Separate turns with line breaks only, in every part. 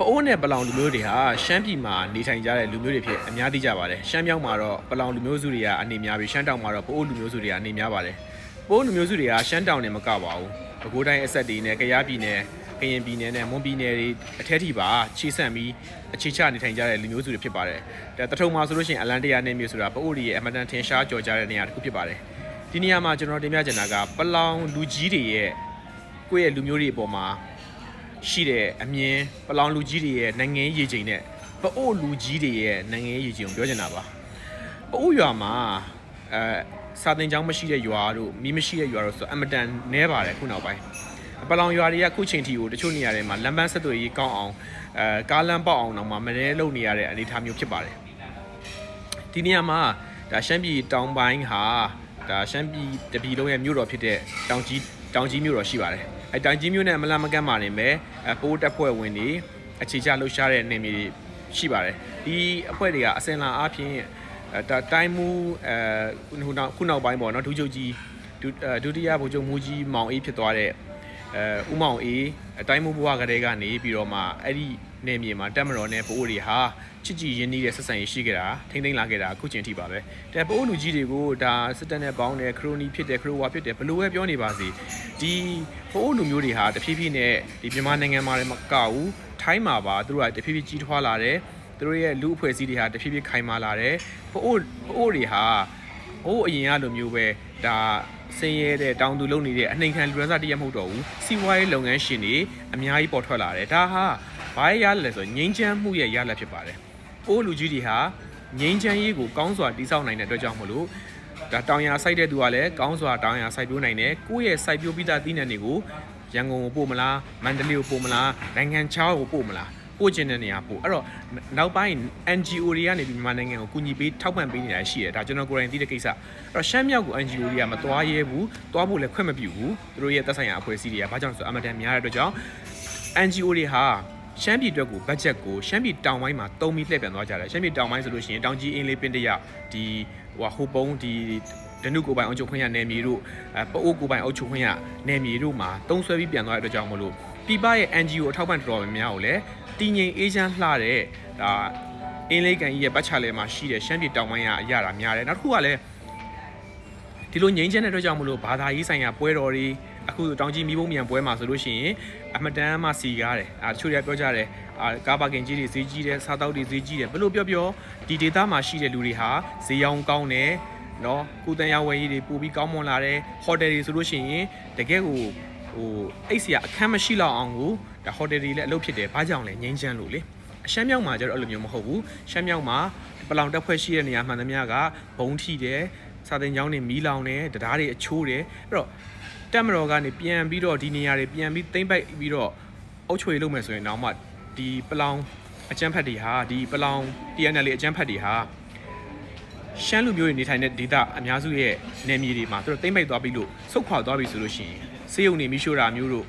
ပအိုးနဲ့ပလောင်လူမျိုးတွေဟာရှမ်းပြည်မှာနေထိုင်ကြတဲ့လူမျိုးတွေဖြစ်အများသိကြပါတယ်ရှမ်းမြောက်မှာတော့ပလောင်လူမျိုးစုတွေကအနေများပြီးရှမ်းတောင်မှာတော့ပအိုးလူမျိုးစုတွေကအနေများပါတယ်ပအိုးလူမျိုးစုတွေကရှမ်းတောင်နဲ့မကပါဘူးပဲခူးတိုင်းအဆက်တွေနဲ့ကယားပြည်နယ်ကရင်ပြည်နယ်နဲ့မွန်ပြည်နယ်တွေအထက်ထိပါခြေဆန့်ပြီးအခြေချနေထိုင်ကြတဲ့လူမျိုးစုတွေဖြစ်ပါတယ်ဒါတထုံမှာဆိုလို့ရှိရင်အလန်တရာနယ်မြေဆိုတာပအိုးတွေရဲ့အမတန်ထင်ရှားကြော်ကြားတဲ့နေရာတစ်ခုဖြစ်ပါတယ်ဒီနေရာမှာကျွန်တော်တင်ပြချင်တာကပလောင်လူကြီးတွေရဲ့ကိုယ့်ရဲ့လူမျိုးတွေအပေါ်မှာ ရှိတဲ့အမြင်ပလောင်လူကြီးတွေရဲ့နိုင်ငံရေးရည်ချိန်နဲ့ပအို့လူကြီးတွေရဲ့နိုင်ငံရေးရည်ချိန်ကိုပြောချင်တာပါပအို့ရွာမှာအဲစာသင်ကျောင်းမရှိတဲ့ရွာတို့မီးမရှိတဲ့ရွာတို့ဆိုအမတန်နဲပါတယ်ခုနောက်ပိုင်းပလောင်ရွာတွေကခုချိန်ထိကိုတချို့နေရာတွေမှာလမ်းပန်းဆက်သွယ်ရေးကောင်းအောင်အဲကားလမ်းပေါက်အောင်တော့မှမရဲလုံနေရတဲ့အနေအထားမျိုးဖြစ်ပါတယ်ဒီနေရာမှာဒါရှမ်းပြည်တောင်ပိုင်းဟာဒါရှမ်းပြည်တပြည်လုံးရဲ့မြို့တော်ဖြစ်တဲ့တောင်ကြီးတောင်ကြီးမြို့တော်ရှိပါတယ် အဲတောင်ကြီးမြို့နဲ့မလန်မကန့်ပါနေမယ်အပိုးတက်ဖွဲ့ဝင်တွေအခြေချလှုပ်ရှားတဲ့နေမြေတွေရှိပါတယ်ဒီအဖွဲ့တွေကအစင်လာအားဖြင့်အဲဒါတိုင်းမူအဲခုနောက်ခုနောက်ပိုင်းပေါ့နော်ဒုချုပ်ကြီးဒုအဲဒုတိယဗိုလ်ချုပ်မူကြီးမောင်အေးဖြစ်သွားတဲ့အဲဦးမောင်အေးအတိုင်းမူဘဝကလေးကနေပြီးတော့မှအဲ့ဒီ နေမြေမှာတက်မတော်နဲ့ပိုးတွေဟာချစ်ကြည်ရင်းနှီးတဲ့ဆက်ဆံရေးရှိခဲ့တာထိမ့်သိမ့်လာခဲ့တာအခုချိန်ထိပါပဲတဲ့ပိုးလူကြီးတွေကိုဒါစစ်တပ်နဲ့ပေါင်းတယ်ခရိုနီဖြစ်တယ်ခရိုဝါဖြစ်တယ်ဘလို့ပဲပြောနေပါစေဒီပိုးလူမျိုးတွေဟာတဖြည်းဖြည်းနဲ့ဒီမြန်မာနိုင်ငံမှာလည်းမကဘူးထိုင်းမှာပါသူတို့ကတဖြည်းဖြည်းကြီးထွားလာတယ်သူတို့ရဲ့လူအဖွဲ့အစည်းတွေဟာတဖြည်းဖြည်းခိုင်မာလာတယ်ပိုးပိုးတွေဟာဟိုးအရင်ကလိုမျိုးပဲဒါဆင်းရဲတဲ့တောင်သူလုံနေတဲ့အနှိမ်ခံလူရန်စားတရက်မဟုတ်တော့ဘူးစီးပွားရေးလုပ်ငန်းရှင်တွေအများကြီးပေါ်ထွက်လာတယ်ဒါဟာ ဘာရရလဲဆိုငိမ့်ချမ်းမှုရဲ့ရလက်ဖြစ်ပါတယ်ပိုးလူကြီးတွေဟာငိမ့်ချမ်းရေးကိုကောင်းစွာတိစောက်နိုင်တဲ့အတွက်ကြောင့်မလို့ဒါတောင်ယာစိုက်တဲ့သူကလည်းကောင်းစွာတောင်ယာစိုက်ပျိုးနိုင်တယ်ကိုယ့်ရဲ့စိုက်ပျိုးပြီးသားသီးနှံတွေကိုရန်ကုန်ကိုပို့မလားမန္တလေးကိုပို့မလားနိုင်ငံခြားကိုပို့မလားပို့ချင်တဲ့နေရာပို့အဲ့တော့နောက်ပိုင်း NGO တွေကနေဒီမြန်မာနိုင်ငံကိုကူညီပေးထောက်ပံ့ပေးနေတာရှိတယ်ဒါကျွန်တော်ကိုယ်တိုင်သိတဲ့ကိစ္စအဲ့တော့ရှမ်းမြောက်ကို NGO တွေကမသွားရဲဘူးသွားဖို့လည်းခွင့်မပြုဘူးသူတို့ရဲ့သက်ဆိုင်ရာအဖွဲ့အစည်းတွေကဘာကြောင့်လဲဆိုတော့အမတန်များတဲ့အတွက်ကြောင့် NGO တွေဟာ ရှမ်းပြည်အတွက်ကိုဘတ်ဂျက်ကိုရှမ်းပြည်တောင်ပိုင်းမှာတုံးပြီးလှည့်ပြန်သွားကြတယ်ရှမ်းပြည်တောင်ပိုင်းဆိုလို့ရှိရင်တောင်ကြီးအင်းလေးပင်တရဒီဟိုဟိုပုံးဒီဒနုကိုပိုင်အုပ်ချုပ်ခွင့်ရနယ်မြေတို့အဲပအိုးကိုပိုင်အုပ်ချုပ်ခွင့်ရနယ်မြေတို့မှာတုံးဆွဲပြီးပြန်သွားတဲ့အတွက်ကြောင့်မလို့ပြပရဲ့ NGO အထောက်ပံ့တော်တော်များများကိုလည်းတည်ငြိမ်အေးချမ်းလှတဲ့ဒါအင်းလေးကန်ကြီးရဲ့ပတ်ချလဲမှာရှိတဲ့ရှမ်းပြည်တောင်ပိုင်းကအရာတာများတယ်နောက်တစ်ခုကလည်းဒီလိုငြိမ်းချမ်းတဲ့အတွက်ကြောင့်မလို့ဘာသာရေးဆိုင်ရာပွဲတော်တွေ အခုတောင်ကြီးမိဘုံမြန်ပွဲမှာဆိုလို့ရှိရင်အမတန်မှစီကားတယ်အာတချို့တွေကပြောကြတယ်အာကားပါကင်ကြီးတွေဈေးကြီးတယ်စားတောက်တွေဈေးကြီးတယ်ဘလို့ပြောပြောဒီဒေသမှာရှိတဲ့လူတွေဟာဈေးရောင်းကောင်းတယ်နော်ကုတန်ရဝယ်ရေးတွေပို့ပြီးကောင်းမွန်လာတယ်ဟိုတယ်တွေဆိုလို့ရှိရင်တကယ်ကိုဟိုအိတ်စရာအခန်းမရှိတော့အောင်ကိုဒါဟိုတယ်တွေလည်းအလုပ်ဖြစ်တယ်ဘာကြောင့်လဲငိမ့်ချမ်းလို့လေအရှမ်းမြောက်မှာကျတော့အဲ့လိုမျိုးမဟုတ်ဘူးရှမ်းမြောက်မှာပလောင်တက်ဖွဲ့ရှိတဲ့နေရာမှန်သမျှကဘုံထိတယ်စာတင်ကျောင်းတွေမီးလောင်တယ်တရားတွေအချိုးတယ်အဲ့တော့ တက်မတော်ကနေပြန်ပြီးတော့ဒီနေရာတွေပြန်ပြီးသိမ့်ပိုက်ပြီးတော့အုတ်ချွေလုပ်မယ်ဆိုရင်တော့မှဒီပလောင်အကျန်းဖက်တွေဟာဒီပလောင် TNL အကျန်းဖက်တွေဟာရှမ်းလူမျိုးတွေနေထိုင်တဲ့ဒေသအများစုရဲ့နယ်မြေတွေမှာသူတို့သိမ့်ပိုက်သွားပြီးလို့ဆုတ်ခွာသွားပြီဆိုလို့ရှိရင်စေယုံနေမိရှို့တာမျိုးတို့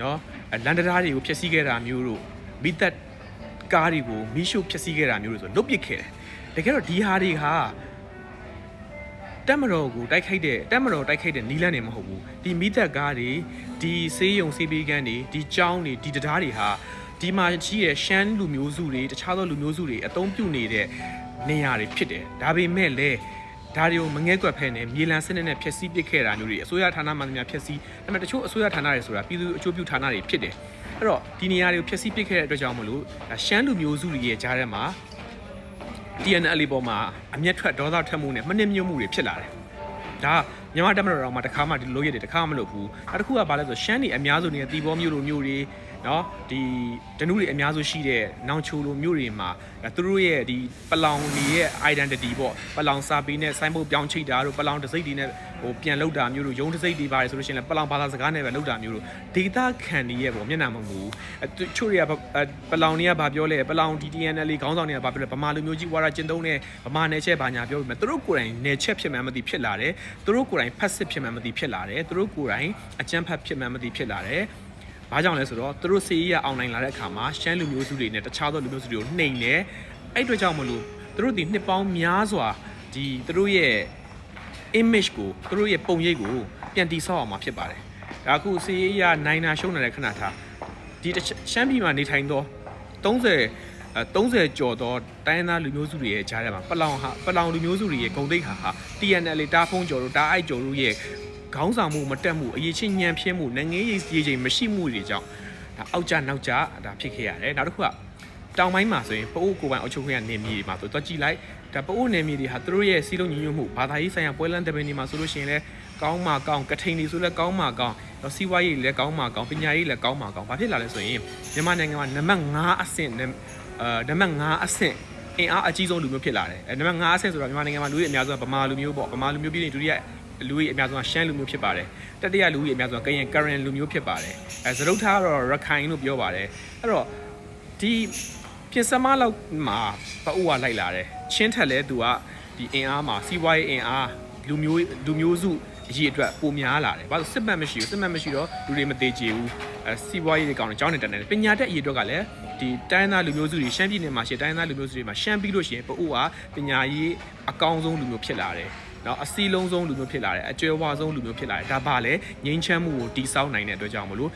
နော်လန်ဒတာတွေကိုဖျက်ဆီးခဲ့တာမျိုးတို့မိသက်ကားတွေကိုမိရှို့ဖျက်ဆီးခဲ့တာမျိုးတို့ဆိုလွတ်ပစ်ခဲ့တယ်တကယ်တော့ဒီဟာတွေဟာ တက်မတော်ကိုတိုက်ခိုက်တဲ့တက်မတော်တိုက်ခိုက်တဲ့နီးလန်းနေမဟုတ်ဘူးဒီမိသက်ကားတွေဒီဆေးရုံဆေးပေးကန်းတွေဒီကျောင်းတွေဒီတရားတွေဟာဒီမှာရှိတဲ့ရှမ်းလူမျိုးစုတွေတခြားသောလူမျိုးစုတွေအသုံးပြုနေတဲ့နေရာတွေဖြစ်တယ်ဒါပေမဲ့လည်းဒါတွေကိုမငဲကွက်ဖဲနဲ့မြေလံစနစ်နဲ့ဖျက်ဆီးပစ်ခဲ့တာမျိုးတွေအစိုးရဌာနမှန်သမျှဖျက်ဆီးဒါပေမဲ့တချို့အစိုးရဌာနတွေဆိုတာပြည်သူအကျိုးပြုဌာနတွေဖြစ်တယ်အဲ့တော့ဒီနေရာတွေကိုဖျက်ဆီးပစ်ခဲ့တဲ့အတွက်ကြောင့်မလို့ဒါရှမ်းလူမျိုးစုတွေရဲ့ကြားထဲမှာ TNL ပေါ်မှာအမျက်ထွက်ဒေါသထွက်မှုနဲ့မနှိမ့်ညွတ်မှုတွေဖြစ်လာတယ်။ဒါမြန်မာတက်မတော်တော်မှာတစ်ခါမှဒီလိုရတယ်တစ်ခါမှမလုပ်ဘူး။နောက်တစ်ခုကဘာလဲဆိုရှမ်းတွေအများစုနေတဲ့တီဘောမျိုးလိုမျိုးတွေနော်ဒီဒနုတွေအများစုရှိတဲ့နောင်ချိုလိုမျိုးတွေမှာသူတို့ရဲ့ဒီပလောင်တွေရဲ့ identity ပေါ့ပလောင်စာပေနဲ့ဆိုင်းဘုတ်ပြောင်းချိတ်တာတို့ပလောင်တစိမ့်တွေနဲ့ဟိုပြန်လောက်တာမျိုးတို့ရုံးတစိမ့်တွေပါတယ်ဆိုလို့ရှိရင်လည်းပလောင်ဘာသာစကားနဲ့ပဲလောက်တာမျိုးတို့ဒေတာခံတွေရဲ့ပေါ့မျက်နှာမမူအဲတချို့တွေကပလောင်တွေကဘာပြောလဲပလောင် DTNL ခေါင်းဆောင်တွေကဘာပြောလဲဗမာလူမျိုးကြီးဝါရကျင်တုံးနဲ့ဗမာနယ်ချက်ဘာညာပြောပြီးမှသူတို့ကိုယ်တိုင်နယ်ချက်ဖြစ်မှန်းမသိဖြစ်လာတယ်သူတို့ကိုယ်တိုင်ဖက်စစ်ဖြစ်မှန်းမသိဖြစ်လာတယ်သူတို့ကိုယ်တိုင်အကြမ်းဖက်ဖြစ်မှန်းမသိဖြစ်လာတယ်။ ဘာကြောင့်လဲဆိုတော့သူတို့စီးရအောင်နိုင်လာတဲ့အခါမှာရှမ်းလူမျိုးစုတွေနဲ့တခြားသောလူမျိုးစုတွေကိုနှိမ်နေအဲ့အတွက်ကြောင့်မလို့သူတို့ဒီနှစ်ပေါင်းများစွာဒီသူတို့ရဲ့ image ကိုသူတို့ရဲ့ပုံရိပ်ကိုပြန်တိဆောက်အောင်မှာဖြစ်ပါတယ်။ဒါအခုစီးရနိုင်နာရှုံးနေတဲ့ခဏထားဒီရှမ်းပြည်မှာနေထိုင်သော30အဲ30ကျော်သောတိုင်းရင်းသားလူမျိုးစုတွေရဲ့ကြားထဲမှာပလောင်ဟာပလောင်လူမျိုးစုတွေရဲ့ဂုံတိတ်ခါဟာ TNL တားဖုံးကျော်တို့တားအိုက်ကျော်တို့ရဲ့ ခေါင်းဆောင်မှုမတက်မှုအရေးချင်းညံပြင်းမှုနိုင်ငံရေးရေးချိန်မရှိမှုတွေကြောင့်ဒါအောက်ကျနောက်ကျဒါဖြစ်ခဲ့ရတယ်နောက်တစ်ခုကတောင်ပိုင်းမှာဆိုရင်ပအိုးကိုပိုင်အုပ်ချုပ်ခွင့်ရနေမြေတွေမှာဆိုတော့ကြည့်လိုက်ဒါပအိုးနေမြေတွေဟာသူတို့ရဲ့စီးလုံးညီညွတ်မှုဘာသာရေးဆိုင်ရာပွဲလန်းတပင်းတွေမှာဆိုလို့ရှိရင်လည်းကောင်းမှာကောင်းကထိန်တွေဆိုလည်းကောင်းမှာကောင်းတော့စီးပွားရေးတွေလည်းကောင်းမှာကောင်းပညာရေးလည်းကောင်းမှာကောင်းဘာဖြစ်လာလဲဆိုရင်မြန်မာနိုင်ငံမှာနံပါတ်5အဆင့်နဲ့အဲနံပါတ်5အဆင့်အင်အားအကြီးဆုံးလူမျိုးဖြစ်လာတယ်အဲနံပါတ်5အဆင့်ဆိုတော့မြန်မာနိုင်ငံမှာလူကြီးအများဆုံးကဗမာလူမျိုးပေါ့ဗမာလူမျိုးပြီးရင်ဒုတိယ လူကြီးအများဆုံးကရှမ်းလူမျိုးဖြစ်ပါတယ်တတိယလူကြီးအများဆုံးကကရင် current လူမျိုးဖြစ်ပါတယ်အဲသရုပ်ထားကတော့ရခိုင်လို့ပြောပါတယ်အဲ့တော့ဒီပြင်စမလောက်မှာပအိုးကလိုက်လာတယ်ချင်းထက်လဲသူကဒီအင်အားမှာစီးပွားရေးအင်အားလူမျိုးလူမျိုးစုအရေးအတွက်ပိုများလာတယ်ဘာလို့စစ်မှတ်မရှိဘူးစစ်မှတ်မရှိတော့လူတွေမသေးချေဘူးအဲစီးပွားရေးတွေကောင်းတယ်ကျောင်းနေတက်နေတယ်ပညာတတ်အရေးအတွက်ကလည်းဒီတိုင်းသားလူမျိုးစုတွေရှမ်းပြည်နယ်မှာရှိတဲ့တိုင်းသားလူမျိုးစုတွေမှာရှမ်းပြီးလို့ရှိရင်ပအိုးကပညာရေးအကောင်းဆုံးလူမျိုးဖြစ်လာတယ် နော်အစီလုံးဆုံးလူမျိုးဖြစ်လာတယ်အကျွဲဝါဆုံးလူမျိုးဖြစ်လာတယ်ဒါပါလေငိမ့်ချမ်းမှုကိုတိစောက်နိုင်တဲ့အတွက်ကြောင့်မလို့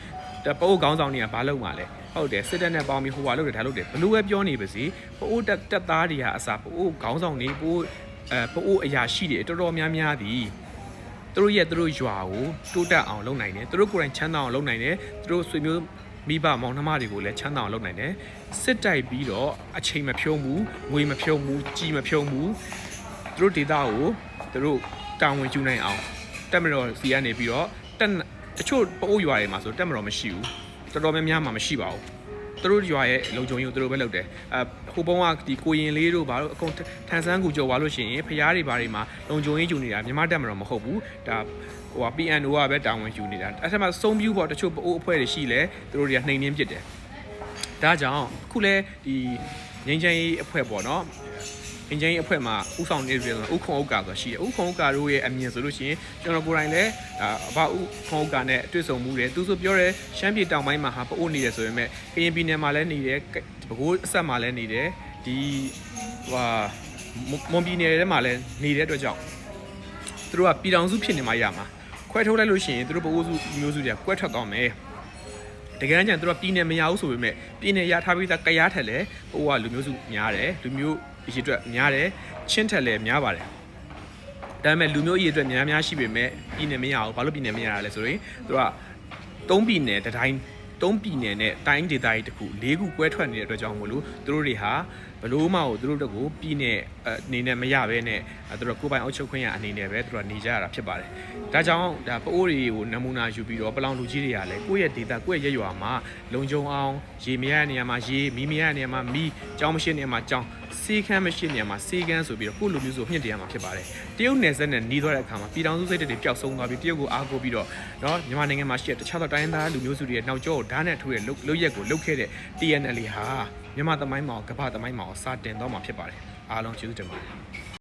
တပအိုးခေါင်းဆောင်တွေကဘာလုပ်မှာလဲဟုတ်တယ်စစ်တပ်နဲ့ပေါင်းပြီးဟိုဟာလုပ်တယ်ဒါလုပ်တယ်ဘလို့ပဲပြောနေပါစီပအိုးတက်တက်သားတွေဟာအစားပအိုးခေါင်းဆောင်တွေပအိုးအဲပအိုးအရာရှိတွေတော်တော်များများသည်သူတို့ရဲ့သူတို့ရွာကိုတိုးတက်အောင်လုပ်နိုင်တယ်သူတို့ကိုယ်တိုင်ချမ်းသာအောင်လုပ်နိုင်တယ်သူတို့ဆွေမျိုးမိဘမောင်နှမတွေကိုလည်းချမ်းသာအောင်လုပ်နိုင်တယ်စစ်တိုက်ပြီးတော့အချိန်မဖြုံးဘူးငွေမဖြုံးဘူးကြီးမဖြုံးဘူးသူတို့ဒေတာကို သူတို့တာဝန်ယူနိုင်အောင်တက်မတော်စီကနေပြီးတော့တက်တချို့ပိုးရွာတွေမှာဆိုတက်မတော်မရှိဘူးတော်တော်များများမှမရှိပါဘူးသူတို့ရွာရဲ့လုံခြုံရေးကိုသူတို့ပဲလုပ်တယ်အဲဟိုဘုံကဒီကိုရင်လေးတို့ဘာလို့အကုန်ထန်ဆန်းကူကြော်သွားလို့ရှိရင်ဖျားတွေဘာတွေမှာလုံခြုံရေးယူနေတာမြန်မာတက်မတော်မဟုတ်ဘူးဒါဟိုက PNO ကပဲတာဝန်ယူနေတာအဲ့ထက်မှစုံပြူပေါ့တချို့ပအိုးအဖွဲ့တွေရှိလဲသူတို့တွေကနှိမ်နှင်းပစ်တယ်ဒါကြောင့်အခုလဲဒီငင်းချမ်းရေးအဖွဲ့ပေါ့နော် ငင်းချမ်းရေးအဖွဲ့မှာဥဆောင်နေတယ်ဆိုတော့ဥခုံဥက္ကာဆိုတာရှိတယ်ဥခုံဥက္ကာတို့ရဲ့အမြင်ဆိုလို့ရှိရင်ကျွန်တော်ကိုယ်တိုင်လည်းဒါအဘဥခုံဥက္ကာနဲ့တွေ့ဆုံမှုတယ်သူဆိုပြောတယ်ရှမ်းပြည်တောင်ပိုင်းမှာဟာပအိုးနေတယ်ဆိုပေမဲ့ကရင်ပြည်နယ်မှာလည်းနေတယ်ပဲခူးအဆက်မှာလည်းနေတယ်ဒီဟိုဟာမွန်ပြည်နယ်ထဲမှာလည်းနေတဲ့အတွက်ကြောင့်သူတို့ကပြည်တော်စုဖြစ်နေမှရမှာခွဲထုတ်လိုက်လို့ရှိရင်သူတို့ပအိုးစုမျိုးစုတွေကကွဲထွက်သွားမယ်တကယ်တမ်းကျရင်သူတို့ကပြည်နယ်မရဘူးဆိုပေမဲ့ပြည်နယ်ရထားပြီးသားကရားထက်လည်းပအိုးကလူမျိုးစုများတယ်လူမျိုး အရေးအတွက်များတယ်ချင်းထက်လည်းများပါတယ်ဒါပေမဲ့လူမျိုးအရေးအတွက်များများရှိပေမဲ့ပြည်နယ်မရဘူးဘာလို့ပြည်နယ်မရတာလဲဆိုရင်သူကသုံးပြည်နယ်တစ်တိုင်းသုံးပြည်နယ်နဲ့တိုင်းဒေသကြီးတစ်ခု၄ခုကွဲထွက်နေတဲ့အတွက်ကြောင့်မို့လို့သူတို့တွေဟာဘလို့မှကိုသူတို့တို့ကိုပြည်နယ်အနေနဲ့မရဘဲနဲ့အဲသူတို့ကိုယ်ပိုင်အုပ်ချုပ်ခွင့်ရအနေနဲ့ပဲသူတို့ကနေကြရတာဖြစ်ပါတယ်။ဒါကြောင့်ဒါပအိုးတွေကိုနမူနာယူပြီးတော့ပလောင်လူကြီးတွေကလည်းကိုယ့်ရဲ့ဒေသကိုယ့်ရဲ့ရက်ရွာမှာလုံခြုံအောင်ရေမရတဲ့နေရာမှာရေမီးမရတဲ့နေရာမှာမီးကြောင်းမရှိတဲ့နေရာမှာကြောင်း စီကန်းမရှိတဲ့နေရာမှာစီကန်းဆိုပြီးတော့ကိုယ့်လူမျိုးဆိုမြင့်တရားမှာဖြစ်ပါတယ်။တရုတ်နယ်စပ်နဲ့နှီးသွားတဲ့အခါမှာပြည်ထောင်စုစိတ်တွေပျောက်ဆုံးသွားပြီးတရုတ်ကိုအားကိုးပြီးတော့เนาะမြန်မာနိုင်ငံမှာရှိတဲ့တခြားသောတိုင်းရင်းသားလူမျိုးစုတွေရဲ့နောက်ကျောကိုဓာတ်နဲ့ထိုးတဲ့လုတ်ရက်ကိုလုတ်ခဲ့တဲ့ TNL ဟာမြန်မာသမိုင်းမှာကမ္ဘာသမိုင်းမှာစတင်တော့မှာဖြစ်ပါတယ်အားလုံးကျေးဇူးတင်ပါတယ်